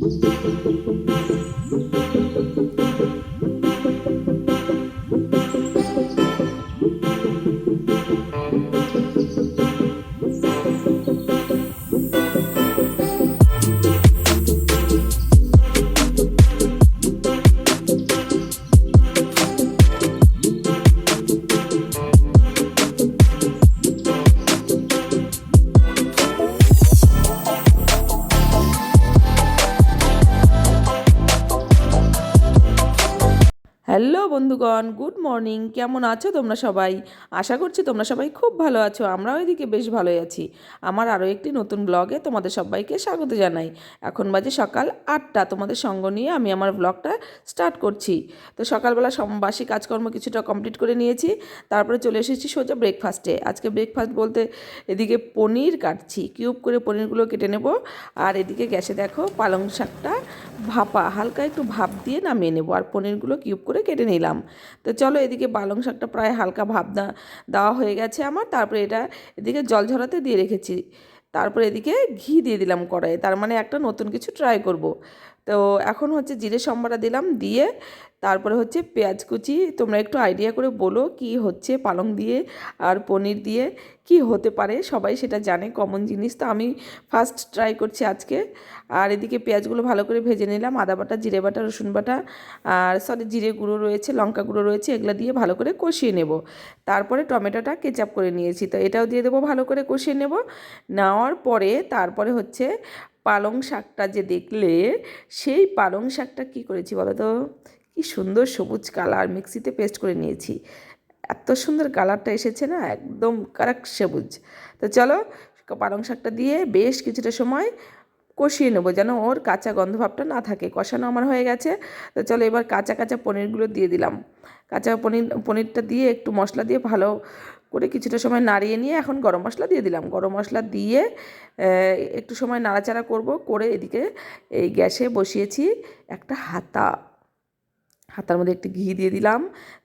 Música বন্ধুগণ good morning কেমন আছো তোমরা সবাই? আশা করছি তোমরা সবাই খুব ভালো আছো, আমরাও এদিকে বেশ ভালোই আছি। আমার আরও একটি নতুন ব্লগে তোমাদের সবাইকে স্বাগত জানাই। এখন বাজে সকাল আটটা, তোমাদের সঙ্গ নিয়ে আমি আমার ব্লগটা স্টার্ট করছি। তো সকালবেলা বাসি কাজকর্ম কিছুটা কমপ্লিট করে নিয়েছি, তারপরে চলে এসেছি সোজা ব্রেকফাস্টে আজকে ব্রেকফাস্ট বলতে এদিকে পনির কাটছি কিউব করে পনিরগুলো কেটে নেব, আর এদিকে গ্যাসে দেখো পালং শাকটা ভাপা, হালকা একটু ভাপ দিয়ে নামিয়ে নেব, আর পনিরগুলো কিউব করে কেটে নিলাম। তো চলো এদিকে পালং শাকটা প্রায় হালকা ভাপ দেওয়া হয়ে গেছে আমার। তারপরে এটা এদিকে জল ঝরাতে দিয়ে রেখেছি। তারপরে এদিকে ঘি দিয়ে দিলাম কড়াইয়ে। তার মানে একটা নতুন কিছু ট্রাই করব। তো এখন হচ্ছে জিরে সম্বারা দিলাম, দিয়ে তারপরে হচ্ছে পেঁয়াজ কুচি। তোমরা একটু আইডিয়া করে বলো কি হচ্ছে পালং দিয়ে আর পনির দিয়ে, কি হতে পারে? সবাই সেটা জানে কমন জিনিস। তো আমি ফার্স্ট ট্রাই করছি আজকে। আর এদিকে পেঁয়াজগুলো ভালো করে ভেজে নিলাম, আদা বাটা, জিরে বাটা, রসুন বাটা, আর সরি জিরে গুঁড়ো রয়েছে, লঙ্কা গুঁড়ো রয়েছে, এগুলো দিয়ে ভালো করে কষিয়ে নেব। তারপরে টমেটোটা কেচাপ করে নিয়েছি, তো এটাও দিয়ে দেবো ভালো করে কষিয়ে নেব। নেওয়ার পরে তারপরে হচ্ছে পালং শাকটা যে দেখলে, সেই পালং শাকটা কি করেছি বলো তো কি সুন্দর সবুজ কালার, মিক্সিতে পেস্ট করে নিয়েছি। এত সুন্দর কালারটা এসেছে না, একদম কারেক্ট সবুজ। তো চলো, পালং শাকটা দিয়ে বেশ কিছুটা সময় কষিয়ে নেব যেন ওর কাঁচা গন্ধভাবটা না থাকে। কষানো আমার হয়ে গেছে। তো চলো এবার কাঁচা কাঁচা পনিরগুলো দিয়ে দিলাম। কাঁচা পনির, পনিরটা দিয়ে একটু মশলা দিয়ে ভালো করে কিছুটা সময় নাড়িয়ে নিয়ে এখন গরম মশলা দিয়ে দিলাম। গরম মশলা দিয়ে একটু সময় নাড়াচাড়া করব, করে এদিকে এই গ্যাসে বসিয়েছি একটা হাতা। হাতার মধ্যে একটু ঘি দিয়ে দিলাম,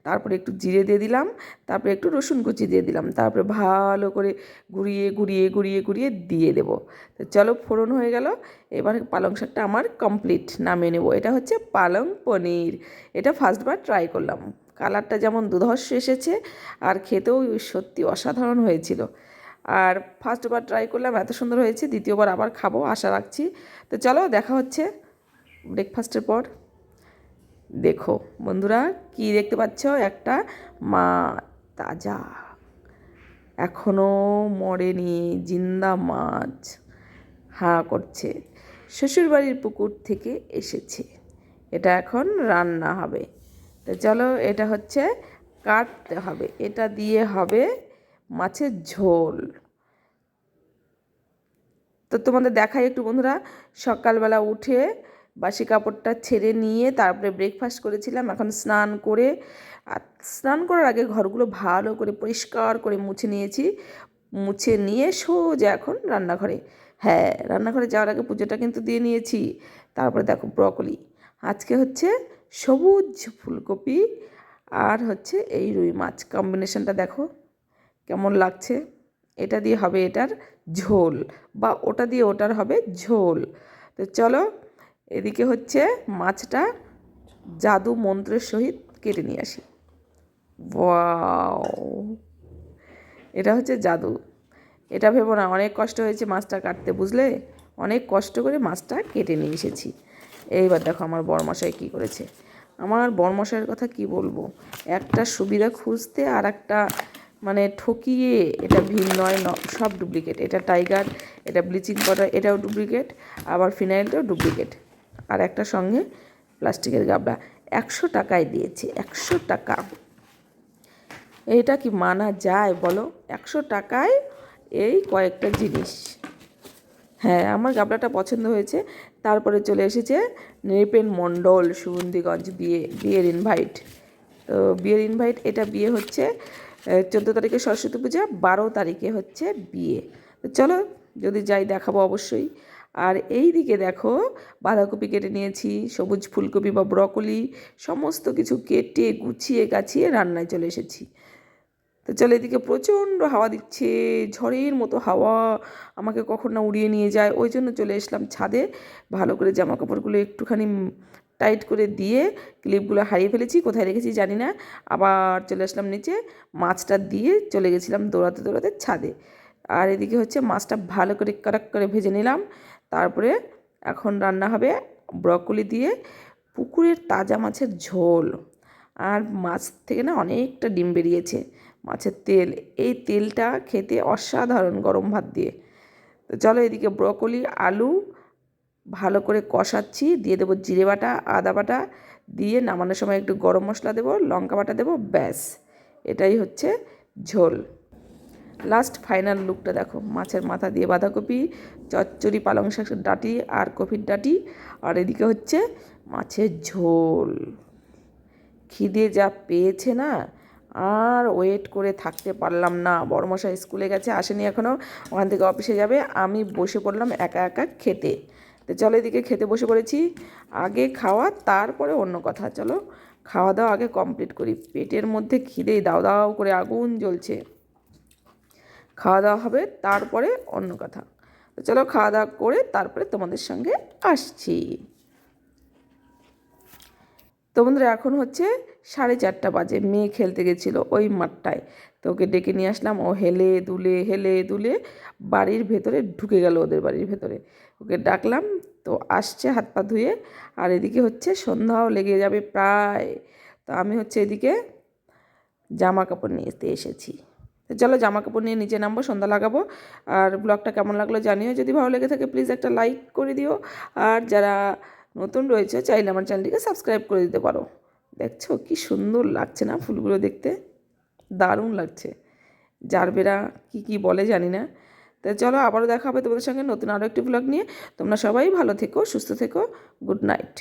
তারপরে একটু জিরে দিয়ে দিলাম, তারপরে একটু রসুন কুচি দিয়ে দিলাম, তারপরে ভালো করে ঘুরিয়ে ঘুরিয়ে ঘুরিয়ে ঘুরিয়ে দিয়ে দেব। তো চলো ফোড়ন হয়ে গেল, এবার পালং শাকটা আমার কমপ্লিট নামিয়ে নেব। এটা হচ্ছে পালং পনির। এটা ফার্স্টবার ট্রাই করলাম। কালারটা যেমন দুধর্ষ এসেছে, আর খেতেও সত্যি অসাধারণ হয়েছিল। আর ফার্স্টবার ট্রাই করলাম, এত সুন্দর হয়েছে, দ্বিতীয়বার আবার খাব, আশা রাখছি। তো চলো, দেখা হচ্ছে ব্রেকফাস্টের পর। দেখো বন্ধুরা, কি দেখতে পাচ্ছ? একটা মা তাজা এখনও মরেনি, জিন্দা মাছ। হা, করছে। শ্বশুরবাড়ির পুকুর থেকে এসেছে। এটা এখন রান্না হবে। তো চলো এটা হচ্ছে কাটতে হবে। এটা দিয়ে হবে মাছের ঝোল। তো তোমাদের দেখাই একটু বন্ধুরা, সকালবেলা উঠে বাসি কাপড়টা ছেড়ে নিয়ে তারপরে ব্রেকফাস্ট করেছিলাম, এখন স্নান করে, আর স্নান করার আগে ঘরগুলো ভালো করে পরিষ্কার করে মুছে নিয়েছি। মুছে নিয়ে সোজা এখন রান্নাঘরে। হ্যাঁ রান্নাঘরে যাওয়ার আগে পুজোটা কিন্তু দিয়ে নিয়েছি। তারপরে দেখো ব্রকলি। আজকে হচ্ছে সবুজ ফুলকপি আর হচ্ছে এই রুই মাছ। কম্বিনেশনটা দেখো, কেমন লাগছে? এটা দিয়ে হবে এটার ঝোল বা ওটা দিয়ে ওটার হবে ঝোল। তো চলো, এদিকে হচ্ছে মাছটা জাদু মন্ত্রের সহিত কেটে নিয়ে আসি। এটা হচ্ছে জাদু। এটা ভেবো না, অনেক কষ্ট হয়েছে মাছটা কাটতে, বুঝলে? অনেক কষ্ট করে মাছটা কেটে নিয়ে এসেছি। এইবার দেখো আমার বরমশাই কী করেছে। আমার বরমশাইয়ের কথা কি বলব? একটা সুবিধা খুঁজতে আর একটা মানে ঠকিয়ে এটা ভিন নয় সব ডুপ্লিকেট এটা টাইগার এটা ব্লিচিং পাউডার এটাও ডুপ্লিকেট আবার ফিনাইলটাও ডুপ্লিকেট আর একটা সঙ্গে প্লাস্টিকের গাবলা একশো টাকায় দিয়েছে, একশো টাকা। এটা কি মানা যায় বলো? একশো টাকায় এই কয়েকটা জিনিস। হ্যাঁ আমার গাবলাটা পছন্দ হয়েছে। তারপরে চলে এসেছে নৃপেন মণ্ডল, সুগন্ধিগঞ্জ বিয়ে, বিয়ের ইনভাইট তো বিয়ের ইনভাইট এটা বিয়ে হচ্ছে চোদ্দ তারিখে সরস্বতী পূজা, বারো তারিখে হচ্ছে বিয়ে। তো চলো, যদি যাই দেখাবো অবশ্যই। আর এই দিকে দেখো, বাঁধাকপি কেটে নিয়েছি, সবুজ ফুলকপি বা ব্রকলি, সমস্ত কিছু কেটে গুছিয়ে গাছিয়ে রান্নায় চলে এসেছি। তো চলো এদিকে প্রচণ্ড হাওয়া দিচ্ছে, ঝড়ের মতো হাওয়া আমাকে কখন না উড়িয়ে নিয়ে যায়। ওই জন্য চলে এসলাম ছাদে, ভালো করে জামা কাপড়গুলো একটুখানি টাইট করে দিয়ে ক্লিপগুলো হারিয়ে ফেলেছি, কোথায় রেখেছি জানি না। আবার চলে আসলাম নিচে, মাছটা দিয়ে চলে গেছিলাম দৌড়াতে দৌড়াতে ছাদে। আর এদিকে হচ্ছে মাছটা ভালো করে কড়াক করে ভেজে নিলাম, তারপরে এখন রান্না হবে ব্রকলি দিয়ে পুকুরের তাজা মাছের ঝোল। আর মাছ থেকে না অনেকটা ডিম বেরিয়েছে। মাছের তেল। এই তেলটা খেতে অসাধারণ গরম ভাত দিয়ে। তো চলো এদিকে ব্রকলি, আলু ভালো করে কষাচ্ছি, দিয়ে দেবো জিরে বাটা, আদা বাটা, দিয়ে নামানোর সময় একটু গরম মশলা দেবো, লঙ্কা বাটা দেবো, ব্যাস। এটাই হচ্ছে ঝোল। লাস্ট ফাইনাল লুকটা দেখো, মাছের মাথা দিয়ে বাঁধাকপি, চচ্চড়ি, পালং শাকের ডাঁটি আর কপির ডাঁটি, আর এদিকে হচ্ছে মাছের ঝোল। খিদে যা পেয়েছে না আর ওয়েট করে থাকতে পারলাম না। বড়মশাই স্কুলে গেছে, আসেনি এখনও ওখান থেকে অফিসে যাবে। আমি বসে পড়লাম একা একা খেতে। তো চলো এদিকে খেতে বসে পড়েছি। আগে খাওয়া, তারপরে অন্য কথা। চলো খাওয়া দাওয়া আগে কমপ্লিট করি। পেটের মধ্যে খিদেই, দাও দাও করে আগুন জ্বলছে। খাওয়া দাওয়া হবে, তারপরে অন্য কথা। তো চলো খাওয়া দাওয়া করে তারপরে তোমাদের সঙ্গে আসছি। তো বন্ধুরা, এখন হচ্ছে সাড়ে চারটা বাজে। মেয়ে খেলতে গেছিল ওই মাঠটায়। তো ওকে ডেকে নিয়ে আসলাম। ও হেলে দুলে হেলে দুলে বাড়ির ভেতরে ঢুকে গেল ওদের বাড়ির ভেতরে। ওকে ডাকলাম, তো আসছে হাত পা ধুয়ে। আর এদিকে হচ্ছে সন্ধ্যাও লেগে যাবে প্রায়। তো আমি হচ্ছে এদিকে জামা কাপড় নিতে এসেছি। চলো জামা কাপড় নিয়ে নিচে নামবো, সন্ধ্যা লাগাবো। আর ব্লগটা কেমন লাগল জানিও। যদি ভালো লেগে থাকে প্লিজ একটা লাইক করে দিও। আর যারা নতুন রয়েছে, চাইলে আমার চ্যানেলটিকে সাবস্ক্রাইব করে দিতে পারো। দেখছ? কি সুন্দর লাগছে না ফুলগুলো দেখতে? দারুণ লাগছে। জারবেরা কি কি বলে জানি না। তো চলো আবারও দেখা হবে তোমাদের সঙ্গে নতুন আরও একটি ব্লগ নিয়ে। তোমরা সবাই ভালো থেকো, সুস্থ থেকো গুড নাইট